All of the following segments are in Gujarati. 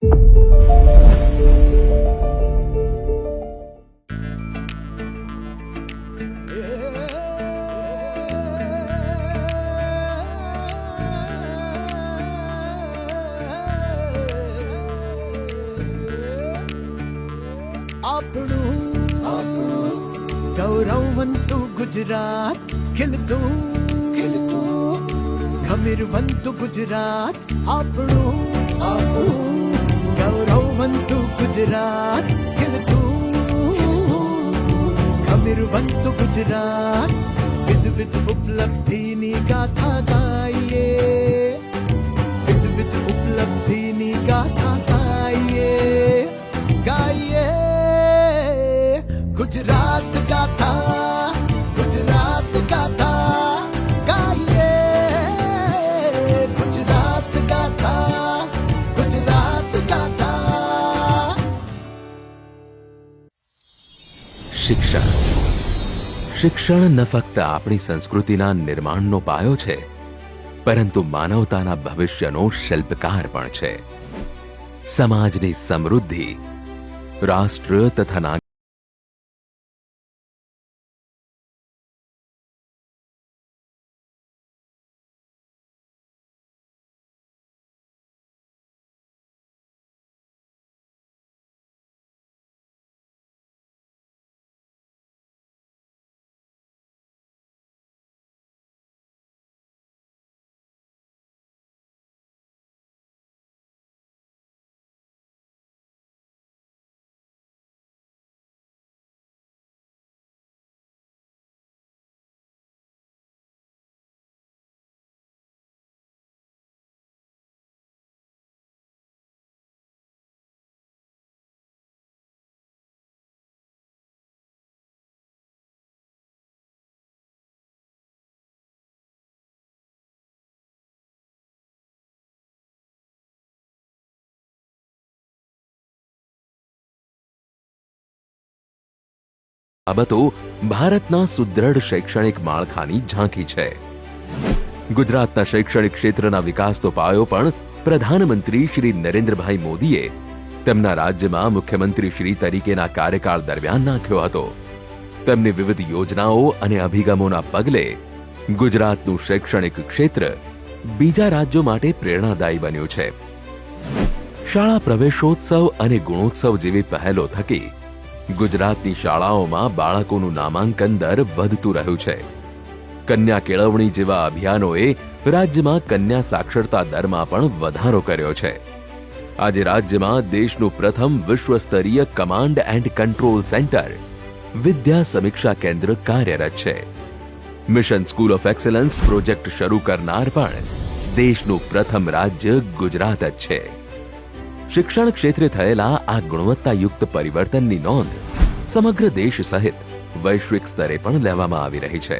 આપણું આપણું ગૌરવવંતું ગુજરાત ખીલતું ખીલતું ગમીરવંતું ગુજરાત આપણું આપણું ગૌરવવંતું ગુજરાત ખીલતું ગમીરવંતું ગુજરાત વિધ વિધ ઉપલબ્ધિની ગાથા ગાઈએ વિધ વિધ ઉપલબ્ધિની ગાથા ગાઈએ શિક્ષણ ન ફક્ત આપણી સંસ્કૃતિના નિર્માણનો પાયો છે, પરંતુ માનવતાના ભવિષ્યનો શિલ્પકાર પણ છે. સમાજની સમૃદ્ધિ, રાષ્ટ્ર તથા બાબતો ભારતના સુદ્રઢ શૈક્ષણિક માળખાની ઝાંખી છે. ગુજરાતના શૈક્ષણિક ક્ષેત્રના વિકાસનો પાયો પણ પ્રધાનમંત્રી શ્રી નરેન્દ્રભાઈ મોદીએ તેમના રાજ્યમાં મુખ્યમંત્રી શ્રી તરીકેના કાર્યકાળ દરમિયાન નાખ્યો હતો. તેમની વિવિધ યોજનાઓ અને અભિગમોના પગલે ગુજરાતનું શૈક્ષણિક ક્ષેત્ર બીજા રાજ્યો માટે પ્રેરણાદાયી બન્યું છે. શાળા પ્રવેશોત્સવ અને ગુણોત્સવ જેવી પહેલો થકી ગુજરાતની શાળાઓમાં બાળકોનું નામાંકન દર વધતું રહ્યું છે. કન્યા કેળવણી જેવા અભિયાનોએ રાજ્યમાં કન્યા સાક્ષરતા દરમાં પણ વધારો કર્યો છે. આજે રાજ્યમાં દેશનું પ્રથમ વિશ્વસ્તરીય command and control centre Vidya Samiksha Kendra કાર્યરત છે. Mission school of excellence project શરૂ કરનાર પણ દેશનું પ્રથમ રાજ્ય ગુજરાત જ છે. શિક્ષણ ક્ષેત્રે થયેલા આ ગુણવત્તાયુક્ત પરિવર્તનની નોંધ સમગ્ર દેશ સહિત વૈશ્વિક સ્તરે પણ લેવામાં આવી રહી છે.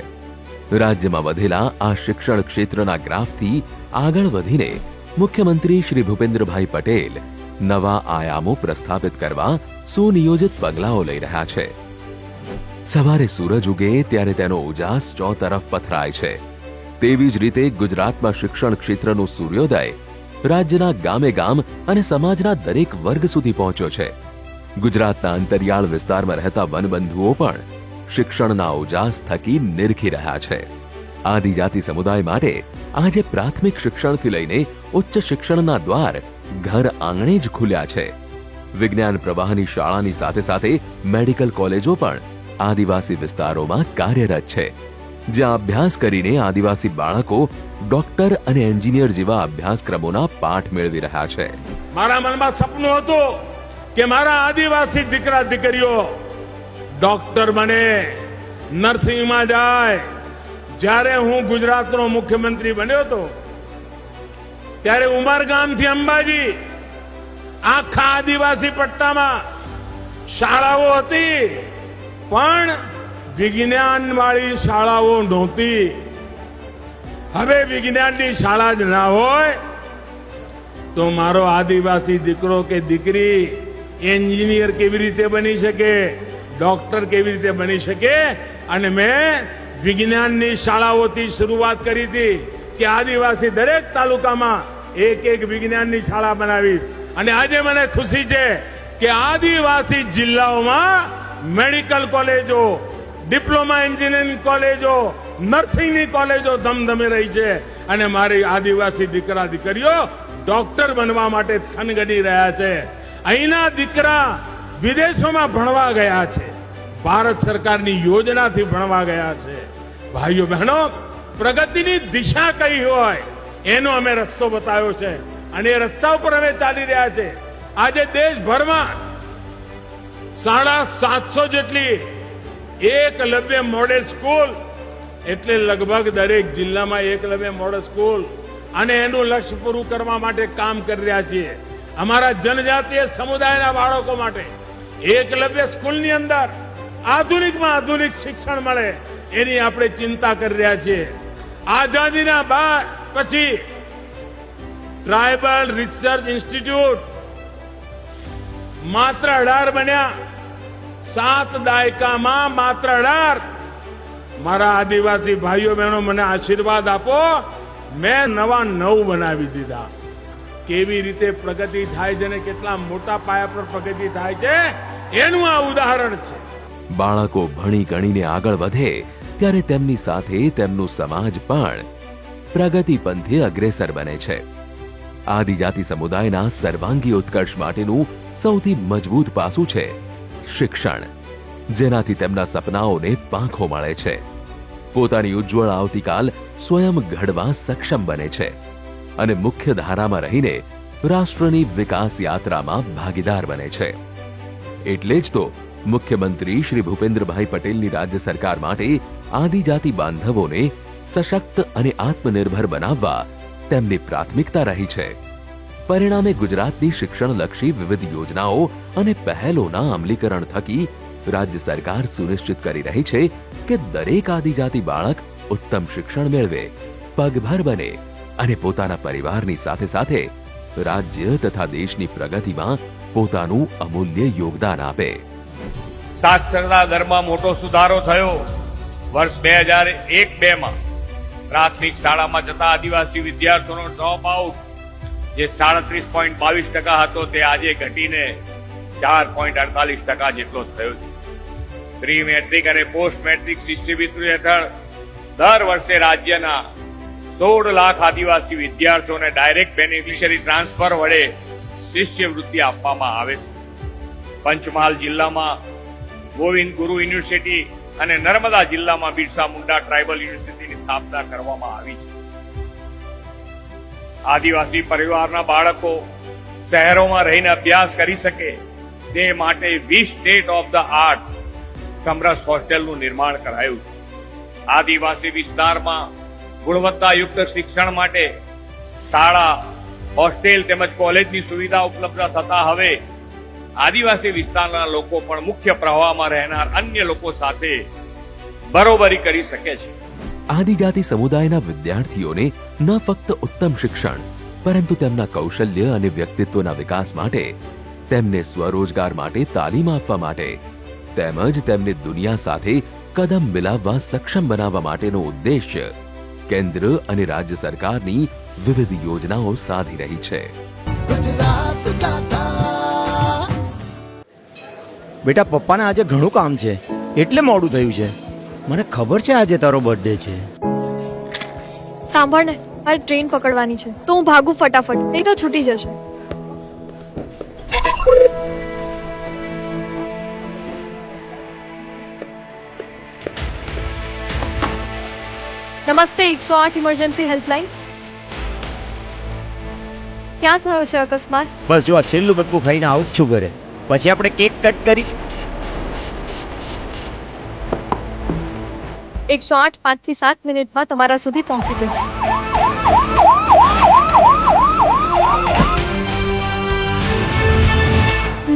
રાજ્યમાં વધેલા આ શિક્ષણ ક્ષેત્રના ગ્રાફથી આગળ વધીને મુખ્યમંત્રી શ્રી ભૂપેન્દ્રભાઈ પટેલ નવા આયામો પ્રસ્થાપિત કરવા સુનિયોજિત પગલાઓ લઈ રહ્યા છે. સવારે સૂરજ ઉગે ત્યારે તેનો ઉજાસ ચોતરફ પથરાય છે. તેવી જ રીતે ગુજરાતમાં શિક્ષણ ક્ષેત્રનો સૂર્યોદય રાજ્યના ગામે ગામ અને સમાજના દરેક વર્ગ સુધી પહોંચ્યો છે. ગુજરાતના અંતરિયાળ વિસ્તારમાં રહેતા વનબંધુઓ પણ શિક્ષણના ઉજાસ થકી નિરખી રહ્યા છે. આદિજાતિ સમુદાય માટે આજે પ્રાથમિક શિક્ષણથી લઈને ઉચ્ચ શિક્ષણના દ્વાર ઘર આંગણે જ ખુલ્યા છે. વિજ્ઞાન પ્રવાહની શાળાની સાથે સાથે મેડિકલ કોલેજો પણ આદિવાસી વિસ્તારોમાં કાર્યરત છે. જ્યાં અભ્યાસ કરીને આદિવાસી બાળકો ડોક્ટર અને એન્જિનિયર જેવા અભ્યાસક્રમોના પાઠ મેળવી રહ્યા છે. મારા મનમાં સપનું હતું કે મારા આદિવાસી દીકરા દીકરીઓ ડોક્ટર બને, નર્સિંગમાં જાય. જ્યારે હું ગુજરાતનો મુખ્યમંત્રી બન્યો હતો, ત્યારે ઉમરગામથી અંબાજી આખા આદિવાસી પટ્ટામાં શાળાઓ હતી, પણ વિજ્ઞાન વાળી શાળાઓ નહોતી. હવે વિજ્ઞાનની શાળા જ ના હોય તો મારો આદિવાસી દીકરો કે દીકરી એન્જિનિયર કેવી રીતે બની શકે, ડોક્ટર કેવી રીતે બની શકે? અને મેં વિજ્ઞાનની શાળાઓથી શરૂઆત કરી હતી કે આદિવાસી દરેક તાલુકામાં એક એક વિજ્ઞાનની શાળા બનાવીશ. અને આજે મને ખુશી છે કે આદિવાસી જિલ્લાઓમાં મેડિકલ કોલેજો, ડિપ્લોમા એન્જિનિયરિંગ કોલેજો નર્સિંગની કોલેજો ધમધમી રહી છે અને મારી આદિવાસી દીકરા દીકરીઓ ડોક્ટર બનવા માટે થનગડી રહ્યા છે. અહીંના દીકરા વિદેશોમાં ભણવા ગયા છે. ભારત સરકારની યોજનાથી ભણવા ગયા છે. ભાઈઓ બહેનો, પ્રગતિની દિશા કઈ હોય એનો અમે રસ્તો બતાવ્યો છે અને એ રસ્તા ઉપર અમે ચાલી રહ્યા છે. આજે દેશભરમાં સાડા સાતસો જેટલી એકલવ્ય મોડેલ સ્કૂલ એટલે લગભગ દરેક જિલ્લામાં એકલવ્ય મોડલ સ્કૂલ અને એનું લક્ષ્ય પૂરું કરવા માટે કામ કરી રહ્યા છીએ. અમારા જનજાતીય સમુદાયના બાળકો માટે એકલવ્ય સ્કૂલની અંદર આધુનિકમાં આધુનિક શિક્ષણ મળે એની આપણે ચિંતા કરી રહ્યા છીએ. આઝાદીના બાદ પછી ટ્રાયબલ રિસર્ચ ઇન્સ્ટિટ્યૂટ માત્ર અઢાર બન્યા. સાત દાયકામાં માત્ર અઢાર મારા આદિવાસી ભાઈઓ, બહેનો, મને આશીર્વાદ આપો. મેં નવા નવ બનાવી દીધા. કેવી રીતે પ્રગતિ થાય છે અને કેટલા મોટા પાયા પર પ્રગતિ થાય છે, એનું આ ઉદાહરણ છે. બાળકો ભણી ગણીને આગળ વધે, ત્યારે તેમની સાથે તેમનું સમાજ પણ પ્રગતિ પંથે અગ્રેસર બને છે. આદિજાતિ સમુદાયના સર્વાંગી ઉત્કર્ષ માટેનું સૌથી મજબૂત પાસું છે શિક્ષણ. જેનાથી તેમના સપનાઓને પાંખો મળે છે. પોતાની ઉજ્જવળ આવતીકાલ સ્વયં ઘડવા સક્ષમ બને છે અને મુખ્ય ધારામાં રહીને રાષ્ટ્રની વિકાસ યાત્રામાં ભાગીદાર બને છે. એટલે જ તો મુખ્યમંત્રી શ્રી ભૂપેન્દ્રભાઈ પટેલની રાજ્ય સરકાર માટે આદિજાતિ બાંધવોને સશક્ત અને આત્મનિર્ભર બનાવવા તેમની પ્રાથમિકતા રહી છે. પરિણામે ગુજરાતની શિક્ષણલક્ષી વિવિધ યોજનાઓ અને પહેલોના અમલીકરણ થકી રાજ્ય સરકાર સુનિશ્ચિત કરી રહી છે કે દરેક આદિજાતિ બાળક ઉત્તમ શિક્ષણ મેળવે, પગભર બને અને પોતાના પરિવારની સાથે સાથે રાજ્ય તથા દેશની પ્રગતિમાં પોતાનું અમૂલ્ય યોગદાન આપે. સાક્ષરતા દરમાં મોટો સુધારો થયો. વર્ષ બે હજાર એક બે માં પ્રાથમિક શાળામાં જતા આદિવાસી વિદ્યાર્થીઓનો ડ્રોપ આઉટ જે સાડત્રીસ પોઈન્ટ બાવીસ ટકા હતો, તે આજે ઘટીને ચાર પોઈન્ટ અડતાલીસ ટકા જેટલો થયો છે. પ્રી મેટ્રિક અને પોસ્ટ મેટ્રિક શિષ્યવૃત્તિ હેઠળ દર વર્ષે રાજ્યના સોળ લાખ આદિવાસી વિદ્યાર્થીઓને ડાયરેક્ટ બેનિફિશિયરી ટ્રાન્સફર વડે શિષ્યવૃત્તિ આપવામાં આવે છે. પંચમહાલ જિલ્લામાં ગોવિંદ ગુરુ યુનિવર્સિટી અને નર્મદા જિલ્લામાં બિરસા મુંડા ટ્રાઇબલ યુનિવર્સિટીની સ્થાપના કરવામાં આવી છે. આદિવાસી પરિવારના બાળકો શહેરોમાં રહીને અભ્યાસ કરી શકે તે માટે વીસ state of the art Samras હોસ્ટેલનું નિર્માણ કરાયું છે. આદિવાસી વિસ્તારમાં ગુણવત્તાયુક્ત શિક્ષણ માટે શાળા, હોસ્ટેલ તેમજ કોલેજની સુવિધા ઉપલબ્ધ થતા હવે આદિવાસી વિસ્તારના લોકો પણ મુખ્ય પ્રવાહમાં રહેનાર અન્ય લોકો સાથે બરોબરી કરી શકે છે. આદિજાતિ સમુદાયના વિદ્યાર્થીઓને ન ફક્ત ઉત્તમ શિક્ષણ, પરંતુ તેમના કૌશલ્ય અને વ્યક્તિત્વના વિકાસ માટે તેમને સ્વરોજગાર માટે તાલીમ આપવા માટે તેમજ તેમને દુનિયા સાથે કદમ મિલાવવા સક્ષમ બનાવવા માટેનો ઉદ્દેશ્ય કેન્દ્ર અને રાજ્ય સરકારની વિવિધ યોજનાઓ સાધી રહી છે. બેટા પપ્પાને આજે ઘણું કામ છે. એટલે મોડું થયું છે. મને ખબર છે આજે તારો બર્થડે છે. સાંભળ ને મારે ટ્રેન પકડવાની છે. તો હું ભાગું ફટાફટ. નહીં તો છૂટી જશે. નમસ્તે એકસો આઠ ઇમરજન્સી હેલ્પલાઇન ક્યાં થયો છે અકસ્માત? બસ જો આ છેલ્લું બટકું ખાઈને આવું છું ઘરે. પછી આપણે કેક કટ કરી એકસો આઠ પાંચથી સાત મિનિટમાં તમારા સુધી પહોંચી જશે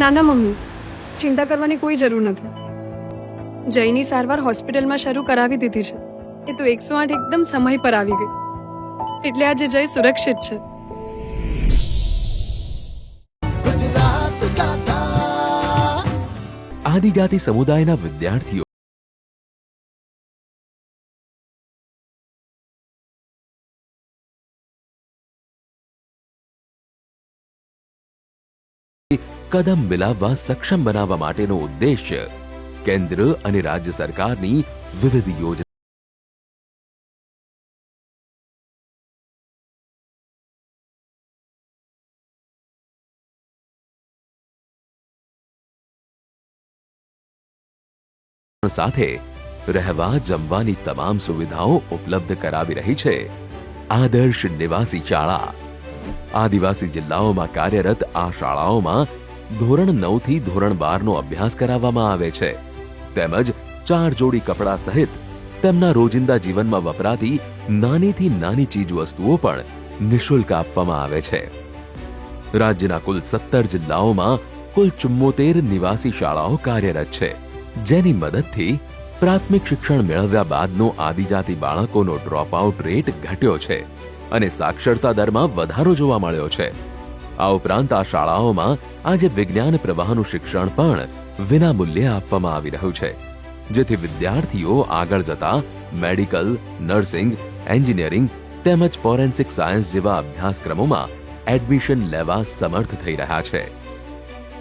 ના ના મમ્મી ચિંતા કરવાની કોઈ જરૂર નથી. જયની સારવાર હોસ્પિટલમાં શરૂ કરાવી દીધી છે. એ તો એકસો આઠ એકદમ સમય પર આવી ગઈ. એટલે આજે જય સુરક્ષિત છે. આદિજાતિ સમુદાયના વિદ્યાર્થીઓ કદમ મિલાવવા સક્ષમ બનાવવા માટેનો ઉદ્દેશ્ય કેન્દ્ર અને રાજ્ય સરકારની વિવિધ યોજના સાથે રહેવા જમવાની તમામ સુવિધાઓ ઉપલબ્ધ કરાવી રહી છે. આદર્શ નિવાસી શાળા. આદિવાસી જિલ્લાઓમાં કાર્યરત આ શાળાઓમાં ધોરણ નવથી ધોરણ બાર નો અભ્યાસ કરાવવામાં આવે છે. તેમજ ચાર જોડી કપડાં સહિત તેમના રોજિંદા જીવનમાં વપરાતી નાનીથી નાની ચીજ વસ્તુઓ પણ નિઃશુલ્ક આપવામાં આવે છે. રાજ્યના કુલ સત્તર જિલ્લાઓમાં કુલ ચુમ્મોતેર નિવાસી શાળાઓ કાર્યરત છે. જેની મદદથી પ્રાથમિક શિક્ષણ મેળવ્યા બાદનો આદિજાતિ બાળકોનો ડ્રોપઆઉટ રેટ ઘટ્યો છે અને સાક્ષરતા દરમાં વધારો જોવા મળ્યો છે. આ ઉપરાંત આ શાળાઓમાં આજે વિજ્ઞાન પ્રવાહનું શિક્ષણ પણ વિના મૂલ્યે આપવામાં આવી રહ્યું છે, જેથી વિદ્યાર્થીઓ આગળ જતા મેડિકલ, નર્સિંગ, એન્જિનિયરિંગ તેમજ ફોરેન્સિક સાયન્સ જેવા અભ્યાસક્રમોમાં એડમિશન લેવા સમર્થ થઈ રહ્યા છે.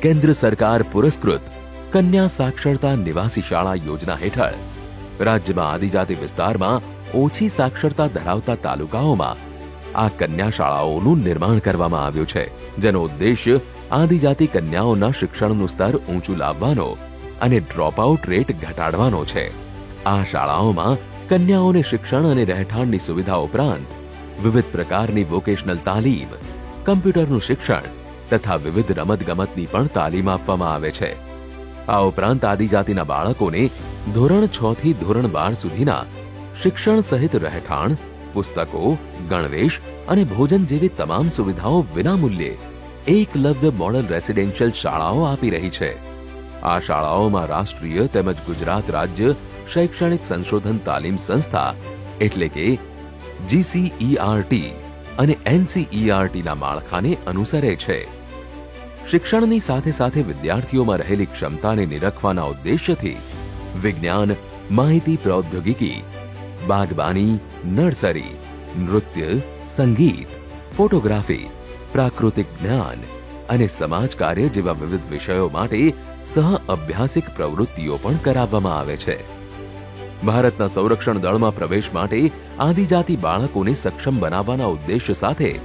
કેન્દ્ર સરકાર પુરસ્કૃત કન્યા સાક્ષરતા નિવાસી શાળા યોજના હેઠળ રાજ્યમાં આદિજાતિ વિસ્તારમાં ઓછી સાક્ષરતા ધરાવતા તાલુકાઓમાં આ કન્યા શાળાઓનું નિર્માણ કરવામાં આવ્યું છે, જેનો ઉદ્દેશ્ય આદિજાતિ કન્યાઓના શિક્ષણનું સ્તર ઊંચું લાવવાનો અને ડ્રોપઆઉટ રેટ ઘટાડવાનો છે. આ શાળાઓમાં કન્યાઓને શિક્ષણ અને રહેઠાણની સુવિધા ઉપરાંત વિવિધ પ્રકારની વોકેશનલ તાલીમ, કમ્પ્યુટરનું શિક્ષણ તથા વિવિધ રમતગમતની પણ તાલીમ આપવામાં આવે છે. આ ઉપરાંત આદિજાતિના બાળકોને ધોરણ છ થી ધોરણ બાર સુધીના શિક્ષણ સહિત રહેઠાણ, પુસ્તકો, ગણવેશ અને ભોજન જેવી તમામ સુવિધાઓ વિનામૂલ્યે એકલવ્ય મોડલ રેસિડેન્શિયલ શાળાઓ આપી રહી છે. આ શાળાઓમાં રાષ્ટ્રીય તેમજ ગુજરાત રાજ્ય શૈક્ષણિક સંશોધન તાલીમ સંસ્થા એટલે કે જીસીઈઆરટી અને એનસીઈઆરટીના માળખાને અનુસરે છે. શિક્ષણની સાથે સાથે વિદ્યાર્થીઓમાં રહેલી ક્ષમતાને નિરખવાના ઉદ્દેશ્યથી વિજ્ઞાન, માહિતી પ્રૌદ્યોગિકી, બાગબાની, નર્સરી, નૃત્ય, સંગીત, ફોટોગ્રાફી, પ્રાકૃતિક જ્ઞાન અને સમાજ કાર્ય જેવા વિવિધ વિષયો માટે સહ અભ્યાસિક પ્રવૃત્તિઓ પણ કરાવવામાં આવે છે. ભારતના સંરક્ષણ દળમાં પ્રવેશ માટે આદિજાતિ બાળકોને સક્ષમ બનાવવાના ઉદ્દેશ્ય સાથે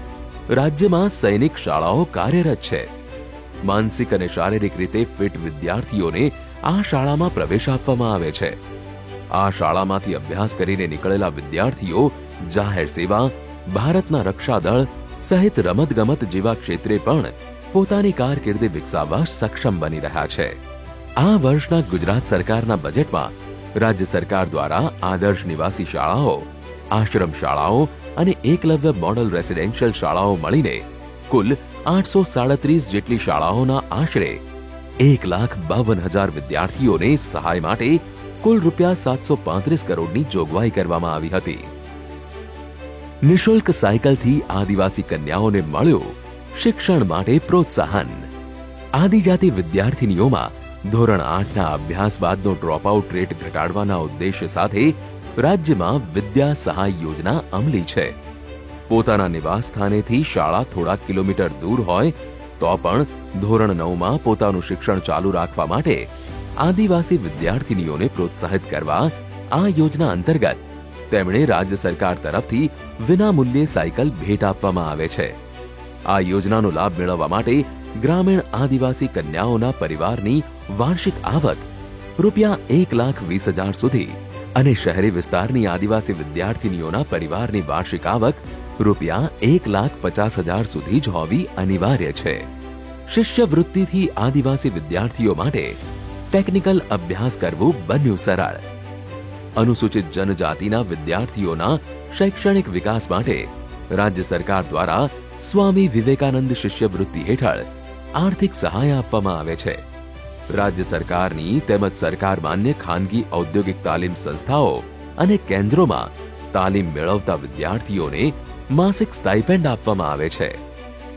રાજ્યમાં સૈનિક શાળાઓ કાર્યરત છે. માનસિક અને શારીરિક રીતે ફિટ વિદ્યાર્થીઓને આ શાળામાં પ્રવેશ આપવામાં આવે છે. આ શાળામાંથી અભ્યાસ કરીને નીકળેલા વિદ્યાર્થીઓ, જાહેર સેવા, ભારતના રક્ષાદળ સહિત રમતગમત જેવા ક્ષેત્રે પણ પોતાની કારકિર્દી વિકસાવવા સક્ષમ બની રહ્યા છે. આ વર્ષના ગુજરાત સરકારના બજેટમાં રાજ્ય સરકાર દ્વારા આદર્શ નિવાસી શાળાઓ, આશ્રમ શાળાઓ અને એકલવ્ય મોડલ રેસિડેન્શિયલ શાળાઓ મળીને કુલ આઠસો સાડત્રીસ જેટલી શાળાઓના આશરે એક લાખ બાવન હજાર વિદ્યાર્થીઓને સહાય માટે કુલ રૂપિયા સાતસો પાંત્રીસ કરોડની જોગવાઈ કરવામાં આવી હતી. નિઃશુલ્ક સાયકલથી આદિવાસી કન્યાઓને મળ્યો શિક્ષણ માટે પ્રોત્સાહન. આદિજાતિ વિદ્યાર્થીનીઓમાં ધોરણ આઠના અભ્યાસ બાદનો ડ્રોપઆઉટ રેટ ઘટાડવાના ઉદ્દેશ્ય સાથે રાજ્યમાં વિદ્યા સહાય યોજના અમલી છે. પોતાના નિવાસ સ્થાનેથી શાળા થોડા કિલોમીટર દૂર હોય, તો પણ ધોરણ નવમાં પોતાનું શિક્ષણ ચાલુ રાખવા માટે આદિવાસી વિદ્યાર્થીનીઓને પ્રોત્સાહિત કરવા આ યોજના અંતર્ગત તેમણે રાજ્ય સરકાર તરફથી વિનામૂલ્યે સાયકલ ભેટ આપવામાં આવે છે. આ યોજનાનો લાભ મેળવવા માટે ગ્રામીણ આદિવાસી કન્યાઓના પરિવારની વાર્ષિક આવક રૂપિયા એક લાખ વીસ હજાર સુધી અને શહેરી વિસ્તારની આદિવાસી વિદ્યાર્થીનીઓના પરિવારની વાર્ષિક આવક રૂપિયા એક લાખ પચાસ હજાર સુધી જ હોવી અનિવાર્ય છે. શિષ્યવૃત્તિથી આદિવાસી વિદ્યાર્થીઓ માટે ટેકનિકલ અભ્યાસ કરવું બન્યું સરળ. અનુસૂચિત જનજાતિના વિદ્યાર્થીઓના શૈક્ષણિક વિકાસ માટે રાજ્ય સરકાર દ્વારા સ્વામી વિવેકાનંદ શિષ્યવૃત્તિ હેઠળ આર્થિક સહાય આપવામાં આવે છે. રાજ્ય સરકારની તેમજ સરકાર માન્ય ખાનગી ઔદ્યોગિક તાલીમ સંસ્થાઓ અને કેન્દ્રોમાં તાલીમ મેળવતા વિદ્યાર્થીઓને માસિક સ્ટાઇપેન્ડ આપવામાં આવે છે.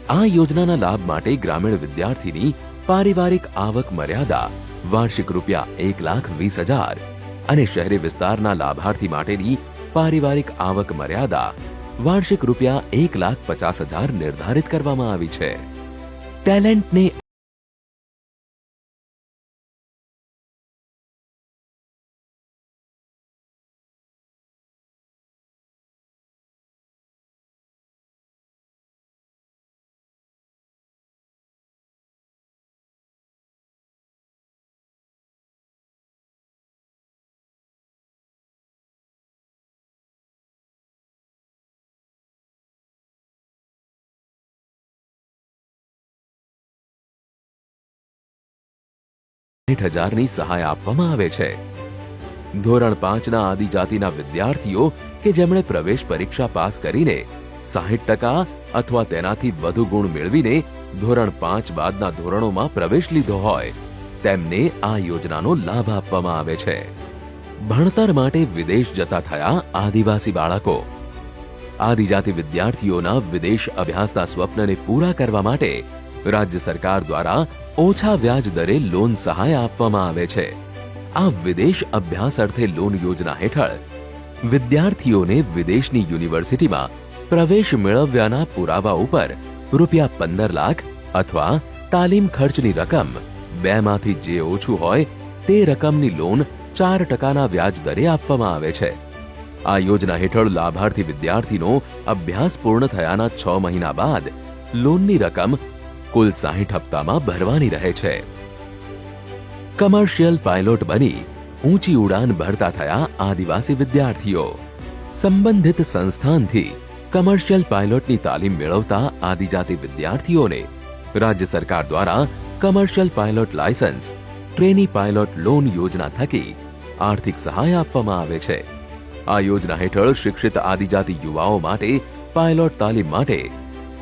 આ યોજનાના લાભ માટે ગ્રામીણ વિદ્યાર્થીની પારિવારિક આવક મર્યાદા વાર્ષિક રૂપિયા એક લાખ વીસ હજાર અને શહેરી વિસ્તારના લાભાર્થી માટેની પારિવારિક આવક મર્યાદા વાર્ષિક રૂપિયા એક લાખ પચાસ હજાર નિર્ધારિત કરવામાં આવી છે. ટેલેન્ટને સાઠ હજારની સહાય આપવામાં આવે છે. ધોરણ પાંચના આદિજાતિના વિદ્યાર્થીઓ કે જેમણે પ્રવેશ પરીક્ષા પાસ કરીને સાહીઠ ટકા અથવા તેનાથી વધુ ગુણ મેળવીને ધોરણ પાંચ બાદના ધોરણોમાં પ્રવેશ લીધો હોય, તેમને આ યોજનાનો લાભ આપવામાં આવે છે. ભણતર માટે વિદેશ જતા થયા આદિવાસી બાળકો. આદિજાતિ વિદ્યાર્થીઓના વિદેશ અભ્યાસના સ્વપ્નને પૂરા કરવા માટે રાજ્ય સરકાર દ્વારા ઓછા વ્યાજ દરે લોન સહાય આપવામાં આવે છે. આ વિદેશ અભ્યાસ અર્થે લોન યોજના હેઠળ વિદ્યાર્થીઓને વિદેશની યુનિવર્સિટીમાં પ્રવેશ મેળવ્યાના પુરાવા ઉપર રૂપિયા પંદર લાખ અથવા તાલીમ ખર્ચની રકમ બેમાંથી જે ઓછું હોય તે રકમની લોન ચાર ટકાના વ્યાજ દરે આપવામાં આવે છે. આ યોજના હેઠળ લાભાર્થી વિદ્યાર્થીનો અભ્યાસ પૂર્ણ થયાના છ મહિના બાદ લોનની રકમ કુલ સાહીઠ હપ્તામાં ભરવાની રહે છે. કમર્શિયલ પાયલોટ બની ઊંચી ઉડાન ભરતા થયા આદિવાસી વિદ્યાર્થીઓ. સંબંધિત સંસ્થાનથી કમર્શિયલ પાયલોટની તાલીમ મેળવતા આદિજાતિ વિદ્યાર્થીઓને રાજ્ય સરકાર દ્વારા commercial pilot licence trainee pilot loan યોજના થકી આર્થિક સહાય આપવામાં આવે છે. આ યોજના હેઠળ શિક્ષિત આદિજાતિ યુવાઓ માટે પાયલોટ તાલીમ માટે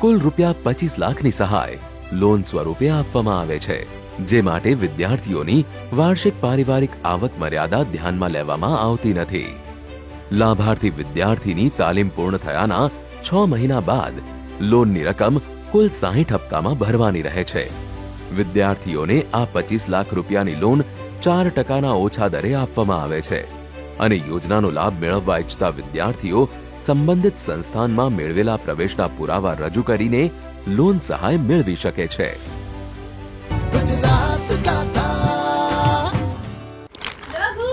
કુલ રૂપિયા પચીસ લાખની સહાય લોન સ્વરૂપે આપવામાં આવે છે, જે માટે વિદ્યાર્થીઓની વાર્ષિક પારિવારિક આવક મર્યાદા ધ્યાનમાં લેવામાં આવતી નથી. લાભાર્થી વિદ્યાર્થીની તાલીમ પૂર્ણ થયાના છ મહિના બાદ લોનની રકમ કુલ સાહીઠ હપ્તામાં ભરવાની રહે છે. વિદ્યાર્થીઓને આ પચીસ લાખ રૂપિયાની લોન ચાર ટકાના ઓછા દરે આપવામાં આવે છે અને યોજનાનો લાભ મેળવવા ઈચ્છતા વિદ્યાર્થીઓ સંબંધિત સંસ્થાનમાં મેળવેલા પ્રવેશના પુરાવા રજૂ કરીને લોન સહાય મેળવી શકે છે. રઘુ!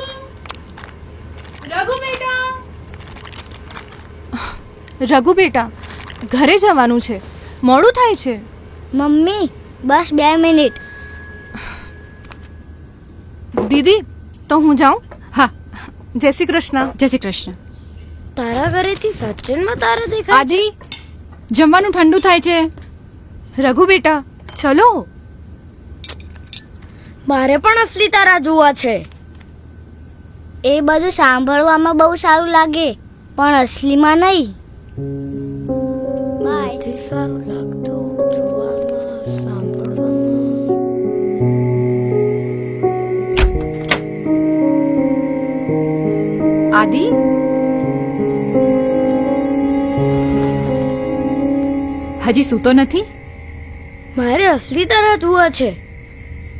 રઘુ બેટા! ઘરે જવાનું છે. મોડું થાય છે. મમ્મી બસ બે મિનિટ. દીદી તો હું જાઉં? હા. જય શ્રી કૃષ્ણ. જય શ્રી કૃષ્ણ. તારા ઘરેથી સચિનમાં તારા દેખાય આદિ જમવાનું ઠંડુ થાય છે. રઘુ બેટા ચલો. મારે પણ અસલી તારા જોવા છે. એ બધું સાંભળવામાં બહુ સારું લાગે પણ અસલીમાં નહીં. બાય. સારું લાગતું જોવામાં સાંભળવામાં. આદિ? હજી સૂતો નથી? મારે અસલી તારા જોવા છે.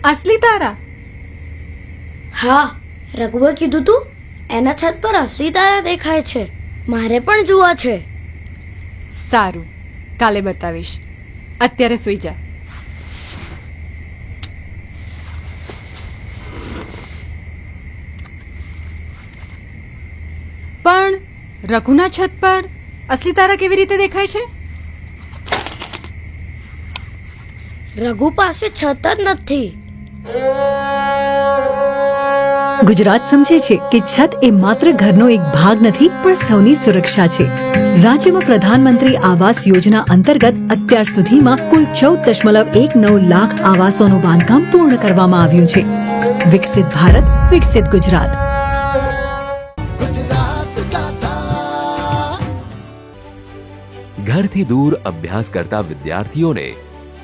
અસલી તારા? હા રઘુએ કીધું તું એના છત પર અસલી તારા દેખાય છે. મારે પણ જોવા છે. સારું કાલે બતાવીશ. અત્યારે સૂઈ જા. પણ રઘુના છત પર અસલી તારા કેવી રીતે દેખાય છે? રઘુ પાસે છત જ નથી. ગુજરાત સમજે છે કે છત એ માત્ર ઘરનો એક ભાગ નથી પણ સૌની સુરક્ષા છે. રાજ્યમાં પ્રધાનમંત્રી આવાસ યોજના અંતર્ગત અત્યાર સુધીમાં કુલ ચૌદ દશમલવ એક નવ લાખ આવાસોનું બાંધકામ પૂર્ણ કરવામાં આવ્યું છે. વિકસિત ભારત વિકસિત ગુજરાત. ગુજરાત ઘરથી દૂર અભ્યાસ કરતા વિદ્યાર્થીઓને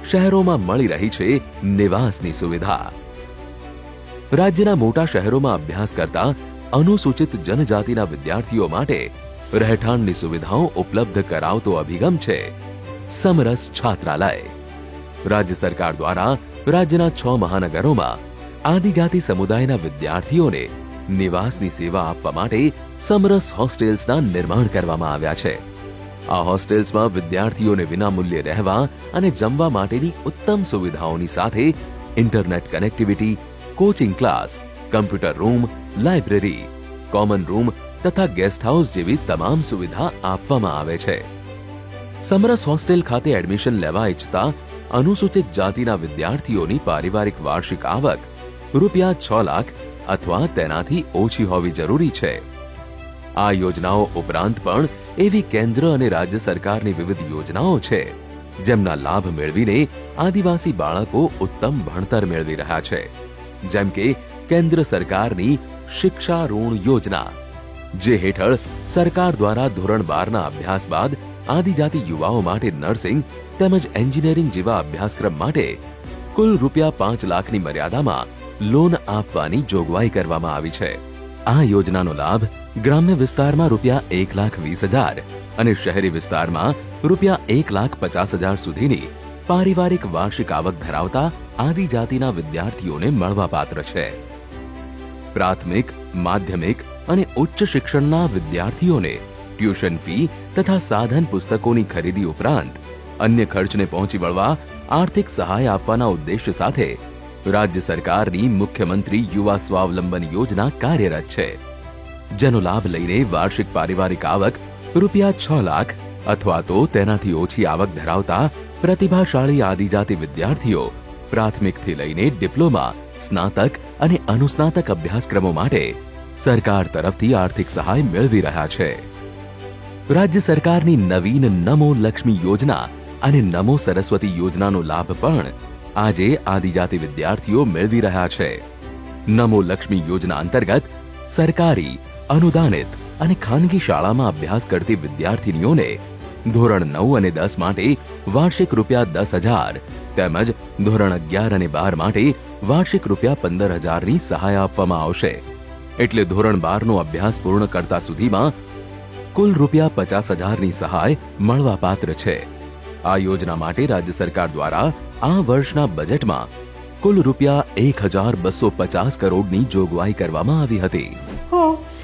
શહેરોમાં મળી રહી છે નિવાસની સુવિધા. રાજ્યના મોટા શહેરોમાં અભ્યાસ કરતા અનુસૂચિત જનજાતિના વિદ્યાર્થીઓ માટે રહેઠાણની સુવિધાઓ ઉપલબ્ધ કરાવતો અભિગમ છે સમરસ છાત્રાલય. રાજ્ય સરકાર દ્વારા રાજ્યના છ મહાનગરોમાં આદિજાતિ સમુદાયના વિદ્યાર્થીઓને નિવાસની સેવા આપવા માટે સમરસ હોસ્ટેલ્સના નિર્માણ કરવામાં આવ્યા છે. આ હોસ્ટેલ્સમાં વિદ્યાર્થીઓને વિનામૂલ્યે રહેવા અને જમવા માટેની ઉત્તમ સુવિધાઓની સાથે internet connectivity, coaching class, computer room, library, common room તથા ગેસ્ટ હાઉસ જેવી તમામ સુવિધા આપવામાં આવે છે. સમરસ હોસ્ટેલ ખાતે એડમિશન લેવા ઈચ્છતા અનુસૂચિત જાતિના વિદ્યાર્થીઓની પારિવારિક વાર્ષિક આવક રૂપિયા છ લાખ અથવા તેનાથી ઓછી હોવી જરૂરી છે. આ યોજનાઓ ઉપરાંત પણ એવી કેન્દ્ર અને રાજ્ય સરકારની વિવિધ યોજનાઓ છે, જેમના લાભ મેળવીને આદિવાસી બાળકો ઉત્તમ ભણતર મેળવી રહ્યા છે. જેમ કે કેન્દ્ર સરકારની શિક્ષા ઋણ યોજના, જે હેઠળ સરકાર દ્વારા ધોરણ બારના અભ્યાસ બાદ આદિજાતિ યુવાઓ માટે નર્સિંગ તેમજ એન્જિનિયરિંગ જેવા અભ્યાસક્રમ માટે કુલ રૂપિયા પાંચ લાખની મર્યાદામાં લોન આપવાની જોગવાઈ કરવામાં આવી છે. આ યોજનાનો લાભ ગ્રામ્ય વિસ્તારમાં રૂપિયા એક લાખ વીસ હજાર અને શહેરી વિસ્તારમાં રૂપિયા એક લાખ પચાસ હજાર સુધીની પારિવારિક વાર્ષિક આવક ધરાવતા આદિજાતિના વિદ્યાર્થીઓને મળવાપાત્ર છે. પ્રાથમિક, માધ્યમિક અને ઉચ્ચ શિક્ષણના વિદ્યાર્થીઓને ટ્યુશન ફી તથા સાધન પુસ્તકોની ખરીદી ઉપરાંત અન્ય ખર્ચને પહોંચી વળવા આર્થિક સહાય આપવાના ઉદ્દેશ્ય સાથે રાજ્ય સરકારની મુખ્યમંત્રી યુવા સ્વાવલંબન યોજના કાર્યરત છે. જેનો લાભ લઈને વાર્ષિક પારિવારિક આવક રૂપિયા છ લાખ અથવા તો તેનાથી ઓછી આવક ધરાવતા પ્રતિભાશાળી આદિજાતિ વિદ્યાર્થીઓ પ્રાથમિકથી લઈને ડિપ્લોમા, સ્નાતક અને અનુસ્નાતક અભ્યાસક્રમો માટે સરકાર તરફથી આર્થિક સહાય મેળવી રહ્યા છે. રાજ્ય સરકારની નવીન નમો લક્ષ્મી યોજના અને નમો સરસ્વતી યોજનાનો લાભ પણ આજે આદિજાતિ વિદ્યાર્થીઓ મેળવી રહ્યા છે. નમો લક્ષ્મી યોજના અંતર્ગત સરકારી અનુદાનિત અને ખાનગી શાળામાં અભ્યાસ કરતી વિદ્યાર્થીનીઓને ધોરણ નવ અને દસ માટે વાર્ષિક રૂપિયા દસ હજાર તેમજ ધોરણ અગિયાર અને બાર માટે વાર્ષિક રૂપિયા પંદર હજારની સહાય આપવામાં આવશે. એટલે ધોરણ બારનો અભ્યાસ પૂર્ણ કરતા સુધીમાં કુલ રૂપિયા પચાસ હજારની સહાય મળવા પાત્ર છે. આ યોજના માટે રાજ્ય સરકાર દ્વારા આ વર્ષના બજેટમાં કુલ રૂપિયા એક હજાર બસો પચાસ કરોડની જોગવાઈ કરવામાં આવી હતી.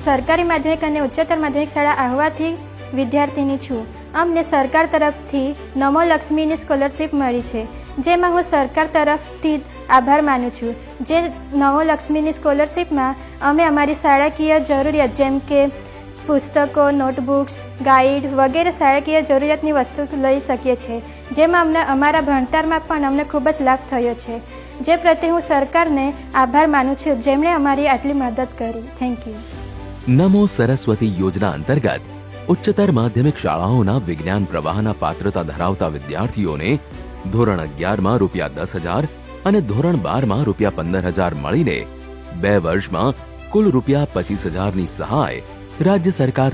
સરકારી માધ્યમિક અને ઉચ્ચતર માધ્યમિક શાળા આહવાથી વિદ્યાર્થીની છું. અમને સરકાર તરફથી નમો લક્ષ્મીની સ્કોલરશીપ મળી છે, જેમાં હું સરકાર તરફથી આભાર માનું છું. જે નમો લક્ષ્મીની સ્કોલરશીપમાં અમે અમારી શાળાકીય જરૂરિયાત, જેમ કે પુસ્તકો, નોટબુક્સ, ગાઈડ વગેરે શાળાકીય જરૂરિયાતની વસ્તુ લઈ શકીએ છીએ જેમાં અમને અમારા ભણતરમાં પણ અમને ખૂબ જ લાભ થયો છે. જે પ્રત્યે હું સરકારને આભાર માનું છું. જેમણે અમારી આટલી મદદ કરી. થેન્ક યુ નમો સરસ્વતી યોજના અંતર્ગત ઉચ્ચતર માધ્યમિક શાળાઓના વિજ્ઞાન પ્રવાહના પાત્રતા ધરાવતા વિદ્યાર્થીઓને ધોરણ અગિયારમાં રૂપિયા દસ હજાર અને ધોરણ બારમાં રૂપિયા પંદર હજાર મળીને બે વર્ષમાં કુલ રૂપિયા પચીસ હજારની સહાય રાજ્ય સરકાર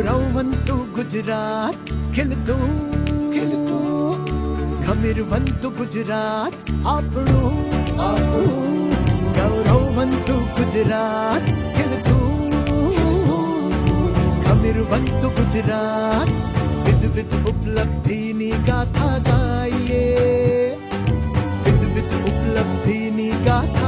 ગૌરવવંતું ગુજરાત ખીલતું ખીલતું ગમીરવંતું ગુજરાત આપણું આપણું ગૌરવવંતું ગુજરાત ખીલતું ગમીરવંતું ગુજરાત વિધ વિધ ઉપલબ્ધિની ગાથા ગાઈએ વિધ વિધ ઉપલબ્ધિની ગાથા